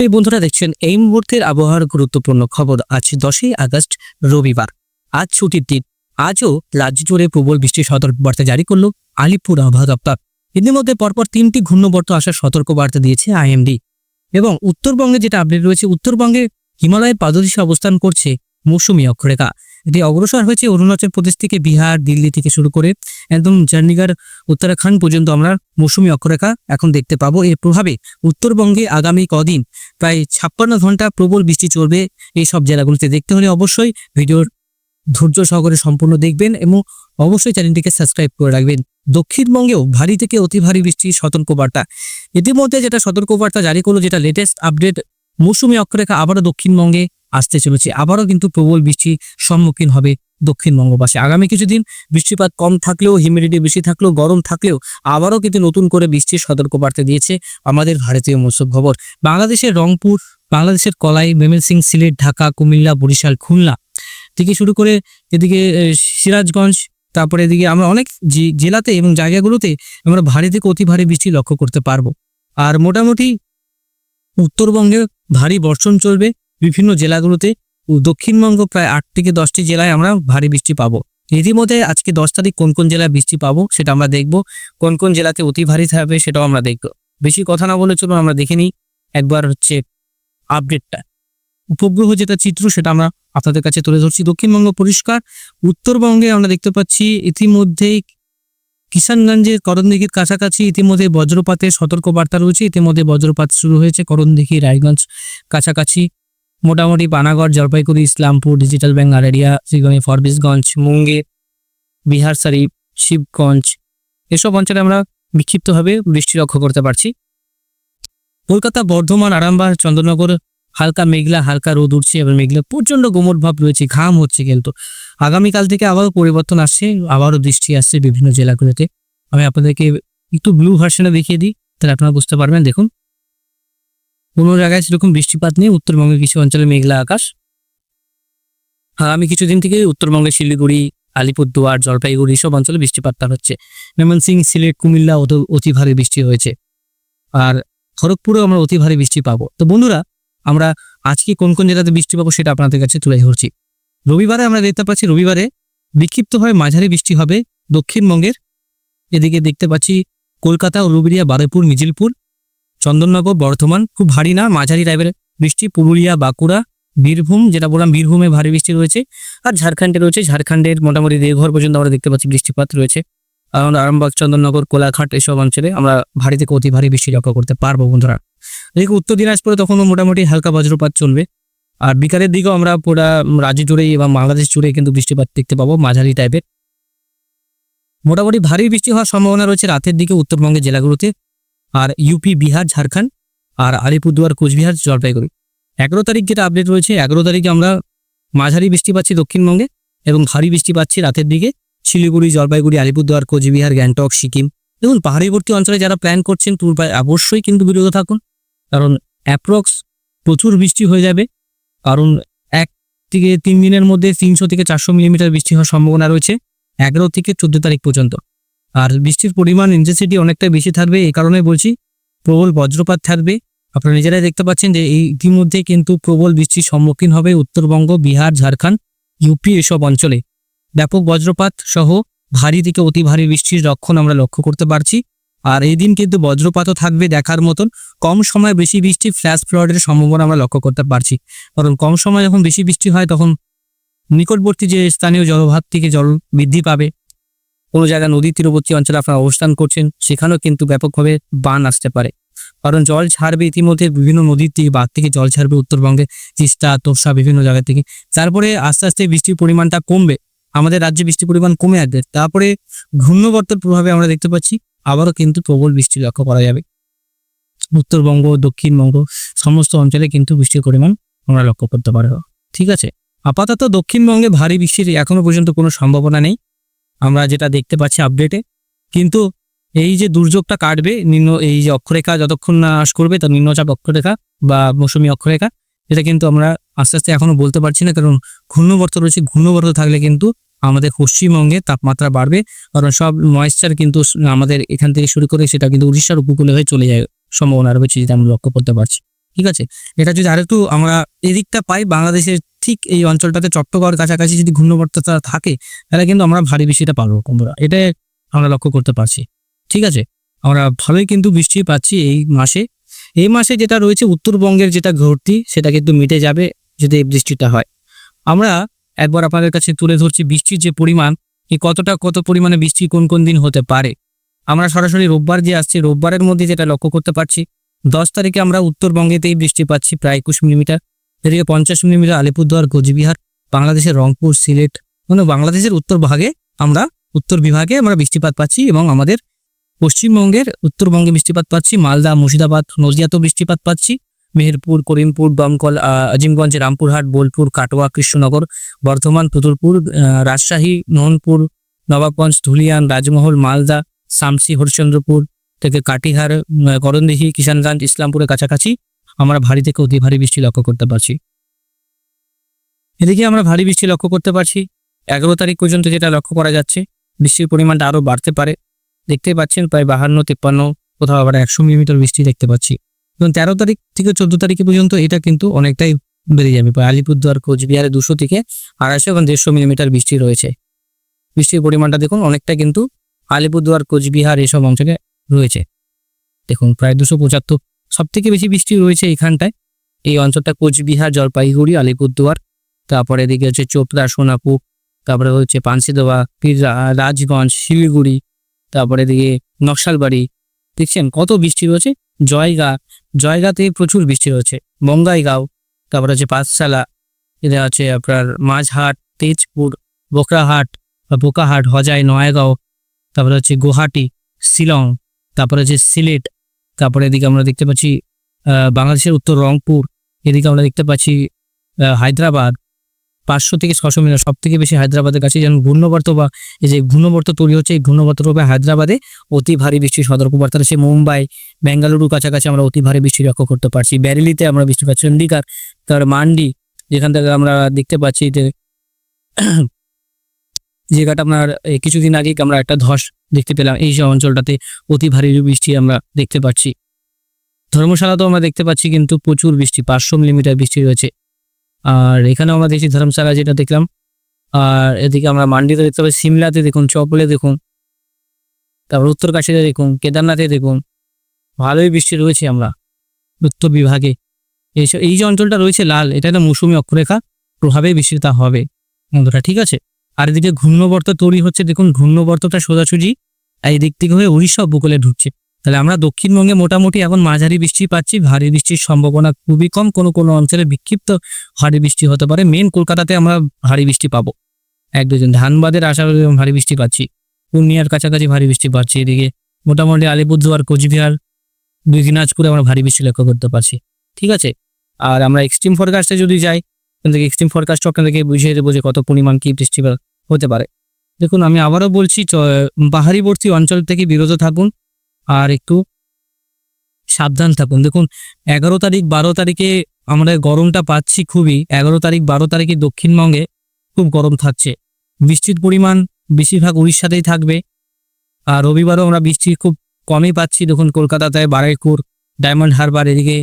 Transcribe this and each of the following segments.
এই বন্ধুরা দেখছেন, এই মুহূর্তের আবহাওয়ার গুরুত্বপূর্ণ খবর। আজ দশই আগস্ট, রবিবার। আজ ছুটির দিন। আজও রাজ্য জুড়ে প্রবল বৃষ্টির সতর্কবার্তা জারি করল আলিপুর আবহাওয়া দপ্তর। ইতিমধ্যে পরপর তিনটি ঘূর্ণবর্ত আসার সতর্কবার্তা দিয়েছে আইএমডি। এবং উত্তরবঙ্গে যেটা আপডেট রয়েছে, উত্তরবঙ্গে হিমালয়ের পাদদেশে অবস্থান করছে মৌসুমী অক্ষরেখা। এটি অগ্রসর হয়েছে অরুণাচল প্রদেশ থেকে বিহার, দিল্লি থেকে শুরু করে একদম চণ্ডীগড়, উত্তরাখণ্ড পর্যন্ত আমরা মৌসুমী অক্ষরেখা এখন দেখতে পাবো। এর প্রভাবে উত্তরবঙ্গে আগামী কদিন প্রায় ছাপ্পান্ন ঘণ্টা প্রবল বৃষ্টি চলবে এই সব জেলাগুলিতে। দেখতে হলে অবশ্যই ভিডিওর ধৈর্য সহকারে সম্পূর্ণ দেখবেন এবং অবশ্যই চ্যানেলটিকে সাবস্ক্রাইব করে রাখবেন। দক্ষিণবঙ্গেও ভারী থেকে অতি ভারী বৃষ্টির সতর্কবার্তা। ইতিমধ্যে যেটা সতর্কবার্তা জারি করল, যেটা লেটেস্ট আপডেট মৌসুমী অক্ষরেখা আবারও দক্ষিণবঙ্গে আসতে চলেছে। আবারও কিন্তু প্রবল বৃষ্টির সম্মুখীন হবে দক্ষিণবঙ্গবাসী আগামী কিছুদিন বৃষ্টিপাত কম থাকলেও হিউমিডিটি বেশি থাকলেও, গরম থাকলেও আবারও কিন্তু নতুন করে বৃষ্টির সতর্কবার্তা দিয়েছে আমাদের ভারতীয় মৌসুম খবর বাংলাদেশের রংপুর, বাংলাদেশের কলাই মেমেলসিং সিলেট, ঢাকা, কুমিল্লা, বরিশাল, খুলনা থেকে শুরু করে এদিকে সিরাজগঞ্জ, তারপরে এদিকে আমরা অনেক জেলাতে এবং জায়গাগুলোতে আমরা ভারী থেকে অতি ভারী বৃষ্টি লক্ষ্য করতে পারব। আর মোটামুটি উত্তরবঙ্গে ভারী বর্ষণ চলবে। বিভিন্ন জেলাগুলোতে দক্ষিণবঙ্গ প্রায় আট থেকে দশটি জেলায় আমরা ভারী বৃষ্টি পাবো। ইতিমধ্যে আজকে দশ তারিখ কোন কোন জেলায় বৃষ্টি পাবো সেটা আমরা দেখব। কোন কোন জেলাতে অতি ভারী থাকবে সেটাও আমরা দেখব। বেশি কথা না বলে চলুন আমরা দেখে নিই একবার হচ্ছে আপডেটটা। উপগ্রহ যেটা চিত্র সেটা আমরা আপনাদের কাছে তুলে ধরছি। দক্ষিণবঙ্গ পরিষ্কার, উত্তরবঙ্গে আমরা দেখতে পাচ্ছি ইতিমধ্যেই কিষানগঞ্জের করণদিঘির কাছাকাছি ইতিমধ্যে বজ্রপাতের সতর্কবার্তা রয়েছে। ইতিমধ্যে বজ্রপাত শুরু হয়েছে করণদিঘি, রায়গঞ্জ কাছাকাছি। মোটামুটি পানাগড়, জলপাইগুড়ি, ইসলামপুর, ডিজিটাল ব্যাংক আরেরিয়া শ্রীগণী ফরবিসগঞ্জ মুঙ্গের বিহার শরীফ শিবগঞ্জ, এসব অঞ্চলে আমরা বিক্ষিপ্তভাবে বৃষ্টি লক্ষ্য করতে পারছি। কলকাতা, বর্ধমান, আরামবাগ চন্দ্রনগর হালকা মেঘলা, হালকা রোদ উঠছে এবং মেঘলা প্রচণ্ড গোমট ভাব রয়েছে, ঘাম হচ্ছে কিন্তু। আগামীকাল থেকে আবারও পরিবর্তন আসছে, আবারও বৃষ্টি আসছে বিভিন্ন জেলাগুলোতে। আমি আপনাদেরকে একটু ব্লু ভার্সনে দেখিয়ে দিই, তাহলে আপনারা বুঝতে পারবেন। দেখুন কোনো জায়গায় সেরকম বৃষ্টিপাত নেই, উত্তরবঙ্গের কিছু অঞ্চলে মেঘলা আকাশ। আগামী কিছুদিন থেকে উত্তরবঙ্গের শিলিগুড়ি, আলিপুরদুয়ার, জলপাইগুড়ি সব অঞ্চলে বৃষ্টিপাতটা হচ্ছে। ময়মনসিং, সিলেট, কুমিল্লা অত- ভারী বৃষ্টি হয়েছে। আর খড়গপুরেও আমরা অতি ভারী বৃষ্টি পাবো। তো বন্ধুরা, আমরা আজকে কোন কোন জেলাতে বৃষ্টি পাবো সেটা আপনাদের কাছে তুলে ধরছি। রবিবারে আমরা দেখতে পাচ্ছি, রবিবারে বিক্ষিপ্তভাবে মাঝারি বৃষ্টি হবে দক্ষিণবঙ্গের। এদিকে দেখতে পাচ্ছি কলকাতা উলুবেড়িয়া বারুইপুর, মিজিলপুর। চন্দননগর বর্ধমান, খুব ভারী না, মাঝারি টাইপের বৃষ্টি পুরুলিয়া, বাঁকুড়া, বীরভূম, যেটা বললাম বীরভূমে ভারী বৃষ্টি রয়েছে। আর ঝাড়খণ্ডে রয়েছে, ঝাড়খণ্ডের মোটামুটি দেওঘর পর্যন্ত আমরা দেখতে পাচ্ছি বৃষ্টিপাত রয়েছে। আর আরামবাগ, চন্দননগর, কোলাঘাট এসব অঞ্চলে আমরা ভারী থেকে অতি ভারী বৃষ্টি লক্ষ্য করতে পারব বন্ধুরা। দেখি উত্তর দিনাজপুরে তখনও মোটামুটি হালকা বজ্রপাত চলবে। আর বিকালের দিকেও আমরা পুরা রাজ্য জুড়েই এবং বাংলাদেশ জুড়ে কিন্তু বৃষ্টিপাত দেখতে পাবো, মাঝারি টাইপের মোটামুটি ভারী বৃষ্টি হওয়ার সম্ভাবনা রয়েছে রাতের দিকে উত্তরবঙ্গের জেলাগুলোতে। আর ইউপি বিহার, ঝাড়খণ্ড আর আলিপুরদুয়ার, কোচবিহার জলপাইগুড়ি এগারো তারিখ যেটা আপডেট রয়েছে, এগারো তারিখে আমরা মাঝারি বৃষ্টি পাচ্ছি দক্ষিণবঙ্গে এবং ভারী বৃষ্টি পাচ্ছি রাতের দিকে। শিলিগুড়ি, জলপাইগুড়ি, আলিপুরদুয়ার, কোচবিহার, গ্যাংটক, সিকিম। দেখুন, পাহাড়িবর্তী অঞ্চলে যারা প্ল্যান করছেন ট্যুর অবশ্যই কিন্তু বিরত থাকুন। কারণ অ্যাপ্রক্স প্রচুর বৃষ্টি হয়ে যাবে। কারণ এক থেকে তিন দিনের মধ্যে তিনশো থেকে চারশো মিলিমিটার বৃষ্টি হওয়ার সম্ভাবনা রয়েছে। এগারো থেকে চোদ্দ তারিখ পর্যন্ত। আর বৃষ্টির পরিমাণ ইন্টেন্সিটি অনেকটা বেশি থাকবে, এই কারণে বলছি প্রবল বজ্রপাত থাকবে। আপনারা নিজেরাই দেখতে পাচ্ছেন যে ইতিমধ্যে কিন্তু প্রবল বৃষ্টির সম্মুখীন হবে উত্তরবঙ্গ, বিহার, ঝাড়খণ্ড, ইউপি এসব অঞ্চলে। ব্যাপক বজ্রপাত সহ ভারী থেকে অতি ভারী বৃষ্টির রক্ষণ আমরা লক্ষ্য করতে পারছি। আর এই দিন কিন্তু বজ্রপাতও থাকবে দেখার মতন। কম সময় বেশি বৃষ্টি ফ্ল্যাশ ফ্লডের সম্ভাবনা আমরা লক্ষ্য করতে পারছি। কারণ কম সময় যখন বেশি বৃষ্টি হয়, তখন নিকটবর্তী যে স্থানীয় জলভাগ থেকে জল বৃদ্ধি পাবে। কোনো জায়গায় নদীর তীরবর্তী অঞ্চলে আপনারা অবস্থান করছেন, সেখানেও কিন্তু ব্যাপকভাবে বান আসতে পারে। কারণ জল ছাড়বে ইতিমধ্যে বিভিন্ন নদীর থেকে বাঁধ থেকে জল ছাড়বে উত্তরবঙ্গে, তিস্তা তোষা বিভিন্ন জায়গা থেকে। তারপরে আস্তে আস্তে বৃষ্টির পরিমাণটা কমবে। আমাদের রাজ্যে বৃষ্টির পরিমাণ কমে আসবে। তারপরে ঘূর্ণবর্তের প্রভাবে আমরা দেখতে পাচ্ছি, আবারও কিন্তু প্রবল বৃষ্টি লক্ষ্য করা যাবে। উত্তরবঙ্গ, দক্ষিণবঙ্গ, সমস্ত অঞ্চলে কিন্তু বৃষ্টির পরিমাণ আমরা লক্ষ্য করতে পারব। ঠিক আছে? আপাতত দক্ষিণবঙ্গে ভারী বৃষ্টির এখনও পর্যন্ত কোনো সম্ভাবনা নেই। আমরা যেটা দেখতে পাচ্ছি আপডেটে কিন্তু এই যে দুর্যোগটা কাটবে, নিম্ন এই যে অক্ষরেখা যতক্ষণ না আস করবে, তার নিম্নচাপ অক্ষরেখা বা মৌসুমী অক্ষরেখা, এটা কিন্তু আমরা আস্তে আস্তে এখনও বলতে পারছি না, কারণ ঘূর্ণবর্ত রয়েছে, ঘূর্ণবর্ত থাকলে কিন্তু আমাদের পশ্চিমবঙ্গে তাপমাত্রা বাড়বে, কারণ সব ময়েশ্চার কিন্তু আমাদের এখান থেকে শুরু করে সেটা কিন্তু উড়িষ্যার উপকূলে হয়ে চলে যায়, সম্ভাবনা রয়েছে, যেটা আমরা লক্ষ্য করতে পারছি। ঠিক আছে? এটা যদি আরেকটু আমরা এদিকটা পাই, বাংলাদেশের ঠিক এই অঞ্চলটাতে চট্টগড় কাছাকাছি যদি ঘূর্ণবর্তটা থাকে, তাহলে কিন্তু আমরা ভারী বৃষ্টিটা পাবো, বন্ধুরা। এটাই আমরা লক্ষ্য করতে পারছি, ঠিক আছে? আমরা ভালোই কিন্তু বৃষ্টি পাচ্ছি এই মাসে। এই মাসে যেটা রয়েছে, উত্তরবঙ্গের যেটা ঘটতি, সেটা কিন্তু মিটে যাবে যদি এই বৃষ্টিটা হয়। আমরা একবার আপনাদের কাছে তুলে ধরছি বৃষ্টির যে পরিমাণ, এই কতটা, কত পরিমাণে বৃষ্টি কোন কোন দিন হতে পারে। আমরা সরাসরি রোববার যে আসছে, রোববারের মধ্যে যেটা লক্ষ্য করতে পারছি, দশ তারিখে আমরা উত্তরবঙ্গেতেই বৃষ্টি পাচ্ছি প্রায় একুশ মিলিমিটার। এদিকে পঞ্চাশ মিলিমিটার আলিপুরদুয়ার, কোচবিহার, বাংলাদেশের রংপুর, সিলেট মানে বাংলাদেশের উত্তর ভাগে আমরা, উত্তর বিভাগে আমরা বৃষ্টিপাত পাচ্ছি এবং আমাদের পশ্চিমবঙ্গের উত্তরবঙ্গে বৃষ্টিপাত পাচ্ছি, মালদা, মুর্শিদাবাদ, নদিয়াতেও বৃষ্টিপাত পাচ্ছি, মেহেরপুর, করিমপুর, দমকল আজিমগঞ্জ, রামপুরহাট, বোলপুর, কাটোয়া, কৃষ্ণনগর, বর্ধমান, পুতুলপুর রাজশাহী, মোহনপুর, নবাবগঞ্জ, ধুলিয়ান, রাজমহল, মালদা, শামসি, হরিশ্চন্দ্রপুর থেকে কাটিহার করণদিঘি, কিষানগঞ্জ, ইসলামপুরের কাছাকাছি আমরা ভারী থেকে অতি ভারী বৃষ্টি লক্ষ্য করতে পারছি। এদিকে আমরা ভারী বৃষ্টি লক্ষ্য করতে পারছি। এগারো তারিখ পর্যন্ত যেটা লক্ষ্য করা যাচ্ছে, বৃষ্টির পরিমাণটা আরও বাড়তে পারে। দেখতে পাচ্ছেন প্রায় বাহান্ন, তিপ্পান্ন, কোথাও আবার একশো মিলিমিটার বৃষ্টি দেখতে পাচ্ছি। এবং তেরো তারিখ থেকে চোদ্দ তারিখ পর্যন্ত এটা কিন্তু অনেকটাই বেড়ে যাবে। প্রায় আলিপুরদুয়ার, কোচবিহারে দুশো থেকে আড়াইশো এবং দেড়শো মিলিমিটার বৃষ্টি রয়েছে। বৃষ্টির পরিমাণটা দেখুন, অনেকটা কিন্তু আলিপুরদুয়ার, কোচবিহার এসব অঞ্চলে রয়েছে। দেখুন, প্রায় দুশো পঁচাত্তর সব থেকে বেশি বৃষ্টি রয়েছে এখানটায় এই অঞ্চলটা কোচবিহার, জলপাইগুড়ি, আলিপুরদুয়ার, তারপরে এদিকে হচ্ছে চোপড়া, সোনাপুর, তারপরে হচ্ছে পানসিদোয়া রাজগঞ্জ, শিলিগুড়ি, তারপরে এদিকে নকশালবাড়ি। দেখছেন কত বৃষ্টি রয়েছে? জয়গা, জয়গাতে প্রচুর বৃষ্টি রয়েছে। বঙ্গাইগাঁও, তারপরে হচ্ছে পাঠশালা এটা আছে আপনার মাঝহাট, তেজপুর, বোকরাহাট, বা বোকাহাট, হজাই, নয়াগাঁও, তারপরে হচ্ছে গুয়াহাটি, শিলং, তারপরে হচ্ছে সিলেট তারপরে এদিকে আমরা দেখতে পাচ্ছি বাংলাদেশের উত্তর রংপুর, এদিকে আমরা দেখতে পাচ্ছি হায়দ্রাবাদ। পাঁচশো থেকে ছশো মিটার সব থেকে বেশি হায়দ্রাবাদের কাছে যেমন ঘূর্ণবর্ত বা এই যে ঘূর্ণবর্ত তৈরি হচ্ছে, এই ঘূর্ণবর্ত রূপে হায়দ্রাবাদে অতি ভারী বৃষ্টির সতর্কবার্তা রয়েছে। মুম্বাই বেঙ্গালুরু কাছাকাছি আমরা অতি ভারী বৃষ্টি লক্ষ্য করতে পারছি। ব্যারেলিতে আমরা বৃষ্টি পাচ্ছি চন্ডিকার তার মান্ডি যেখান থেকে আমরা দেখতে পাচ্ছি যে জায়গাটা আপনার কিছুদিন আগে আমরা একটা ধস দেখতে পেলাম। এই সব অঞ্চলটাতে অতি ভারী বৃষ্টি আমরা দেখতে পাচ্ছি। ধর্মশালা তো আমরা দেখতে পাচ্ছি, কিন্তু প্রচুর বৃষ্টি, পাঁচশো মিলিমিটার বৃষ্টি রয়েছে। আর এখানেও আমরা দেখছি ধর্মশালা যেটা দেখলাম। আর এদিকে আমরা মান্ডিতে দেখতে পাচ্ছি, সিমলাতে দেখুন, চপলে দেখুন, তারপর উত্তরকাশীতে দেখুন, কেদারনাথে দেখুন, ভালোই বৃষ্টি রয়েছে আমরা, উত্তর বিভাগে। এই এই যে অঞ্চলটা রয়েছে লাল, এটা একটা মৌসুমি অক্ষরেখা প্রভাবে বৃষ্টিটা হবে। বন্ধুরা, ঠিক আছে? আর এদিকে ঘূর্ণবর্ত তৈরি হচ্ছে, দেখুন ঘূর্ণবর্তটা সোজাসুজি এই দিক থেকে হয়ে উড়িষ্যা উপকূলে ঢুকছে। তাহলে আমরা দক্ষিণবঙ্গে মোটামুটি এখন মাঝারি বৃষ্টি পাচ্ছি, ভারী বৃষ্টির সম্ভাবনা খুবই কম, কোনো কোনো অঞ্চলে বিক্ষিপ্ত ভারী বৃষ্টি হতে পারে। মেন কলকাতাতে আমরা ভারী বৃষ্টি পাবো। এক দুজন, ধানবাদের আশাবাদী ভারী বৃষ্টি পাচ্ছি। পূর্ণিয়ার কাছাকাছি ভারী বৃষ্টি পাচ্ছি এদিকে। মোটামুটি আলিপুরদুয়ার, কোচবিহার দুই দিনাজপুরে আমরা ভারী বৃষ্টি লক্ষ্য করতে পারছি। ঠিক আছে? আর আমরা এক্সট্রিম ফরকাস্টে যদি যাই থেকে এক্সট্রিম ফরকাস্ট আপনাদেরকে বুঝিয়ে দেবো যে কত পরিমাণ কি বৃষ্টি হতে পারে। দেখুন, আমি আবারও বলছি পাহাড়িবর্তী অঞ্চল থেকে বিরত থাকুন আর একটু সাবধান থাকুন। দেখুন, এগারো তারিখ, বারো তারিখে আমরা গরমটা পাচ্ছি খুবই। এগারো তারিখ, বারো তারিখে দক্ষিণবঙ্গে খুব গরম থাকছে। বৃষ্টির পরিমাণ বেশিরভাগ উড়িষ্যাতেই থাকবে। আর রবিবারও আমরা বৃষ্টি খুব কমই পাচ্ছি। দেখুন, কলকাতাতে বারাইপুর ডায়মন্ড হারবার এদিকে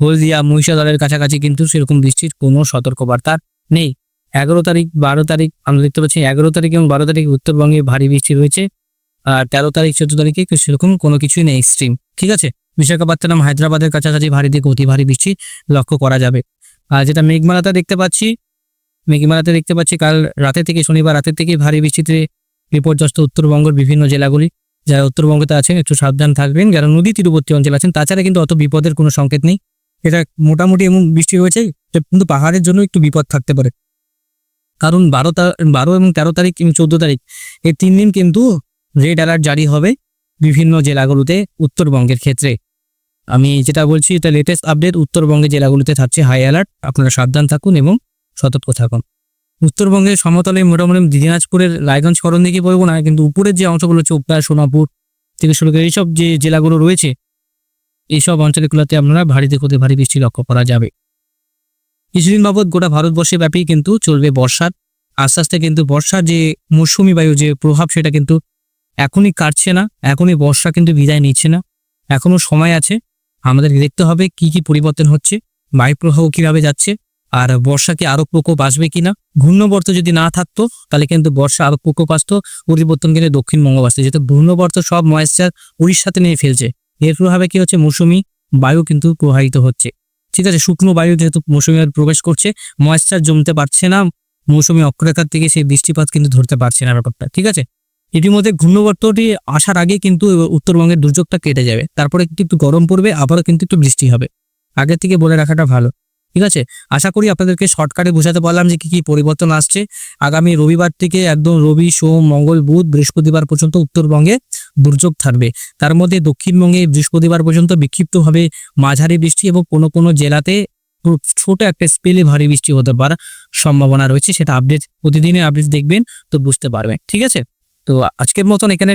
হলদিয়া মহিষাদলের কাছাকাছি কিন্তু সেরকম বৃষ্টির কোনো সতর্কবার্তা নেই। এগারো তারিখ, বারো তারিখ, আমরা দেখতে পাচ্ছি এগারো তারিখ এবং বারো তারিখ উত্তরবঙ্গে ভারী বৃষ্টি রয়েছে আর তেরো তারিখ, চোদ্দ তারিখে সেরকম কোনো কিছুই নেই এক্সট্রিম ঠিক আছে? বিশাখাপত্তনম, হায়দ্রাবাদের কাছাকাছি ভারী থেকে অতি ভারী বৃষ্টি লক্ষ্য করা যাবে। আর যেটা মেঘমালাতে দেখতে পাচ্ছি, মেঘমালাতে দেখতে পাচ্ছি কাল রাতে থেকে শনিবার রাতের থেকে ভারী বৃষ্টিতে বিপর্যস্ত উত্তরবঙ্গের বিভিন্ন জেলাগুলি। যারা উত্তরবঙ্গতে আছেন, একটু সাবধান থাকবেন। যারা নদী তীরবর্তী অঞ্চল আছেন, তাছাড়া কিন্তু অত বিপদের কোনো সংকেত নেই। এটা মোটামুটি এমন বৃষ্টি হয়েছে কিন্তু পাহাড়ের জন্য একটু বিপদ থাকতে পারে। কারণ বারো বারো এবং তেরো তারিখ এবং চোদ্দ তারিখ এই তিন দিন কিন্তু রেড অ্যালার্ট জারি হবে বিভিন্ন জেলাগুলোতে উত্তরবঙ্গের ক্ষেত্রে। আমি যেটা বলছি, এটা লেটেস্ট আপডেট উত্তরবঙ্গের জেলাগুলোতে থাকছে হাই অ্যালার্ট আপনারা সাবধান থাকুন এবং সতর্ক থাকুন। উত্তরবঙ্গের সমতলে মোটামুটি দিনাজপুরের রায়গঞ্জ করণ দিকে বলব না, কিন্তু উপরের যে অংশগুলো হচ্ছে উপরা সোনাপুর থেকে শুরু করে এইসব যে জেলাগুলো রয়েছে এইসব অঞ্চলগুলোতে আপনারা ভারী থেকে ভারী বৃষ্টি লক্ষ্য করা যাবে। কিছুদিন বাবদ গোটা ভারতবর্ষে ব্যাপী কিন্তু চলবে বর্ষার। আস্তে আস্তে কিন্তু বর্ষার যে মৌসুমি বায়ু, যে প্রভাব, সেটা কিন্তু এখনই কাটছে না। এখনই বর্ষা কিন্তু বিদায় নিচ্ছে না। এখনও সময় আছে। আমাদের দেখতে হবে কি কি পরিবর্তন হচ্ছে, বায়ুপ্রবাহ কীভাবে যাচ্ছে, আর বর্ষাকে আরও প্রকোপ আসবে কিনা। ঘূর্ণবর্ত যদি না থাকতো, তাহলে কিন্তু বর্ষা আরও প্রকোপ আসতো। পরিবর্তন কিন্তু দক্ষিণবঙ্গ আসতো যেহেতু ঘূর্ণবর্ত সব ময়েশ্চার উড়িষ্যাতে নিয়ে ফেলছে। এর প্রভাবে কি হচ্ছে? মৌসুমি বায়ু কিন্তু প্রবাহিত হচ্ছে। ঠিক আছে, শুকনো বায়ু যেহেতু মৌসুমি প্রবেশ করছে, ময়েশ্চার জমতে পারছে না, মৌসুমি অক্ষরেখার থেকে সেই বৃষ্টিপাত কিন্তু ধরতে পারছে না ব্যাপারটা। ঠিক আছে? ইতিমধ্যে ঘূর্ণবর্তটি আসার আগে কিন্তু উত্তরবঙ্গের দুর্যোগটা কেটে যাবে। তারপরে কিন্তু একটু গরম পড়বে, আবারও কিন্তু একটু বৃষ্টি হবে। আগে থেকে বলে রাখাটা ভালো। ঠিক আছে? আশা করি আপনাদেরকে শর্টকাটে বোঝাতে পারলাম যে কি কি পরিবর্তন আসছে। আগামী রবিবার থেকে একদম রবি, সোম, মঙ্গল, বুধ, বৃহস্পতিবার পর্যন্ত উত্তরবঙ্গে দুর্যোগ থাকবে। তার মধ্যে দক্ষিণবঙ্গে বৃহস্পতিবার পর্যন্ত বিক্ষিপ্তভাবে মাঝারি বৃষ্টি এবং কোনো কোনো জেলাতে ছোট একটা স্পেলে ভারী বৃষ্টি হতে পারার সম্ভাবনা রয়েছে। সেটা আপডেট প্রতিদিনের আপডেট দেখবেন তো বুঝতে পারবেন। ঠিক আছে? তো আজকের মতন এখানে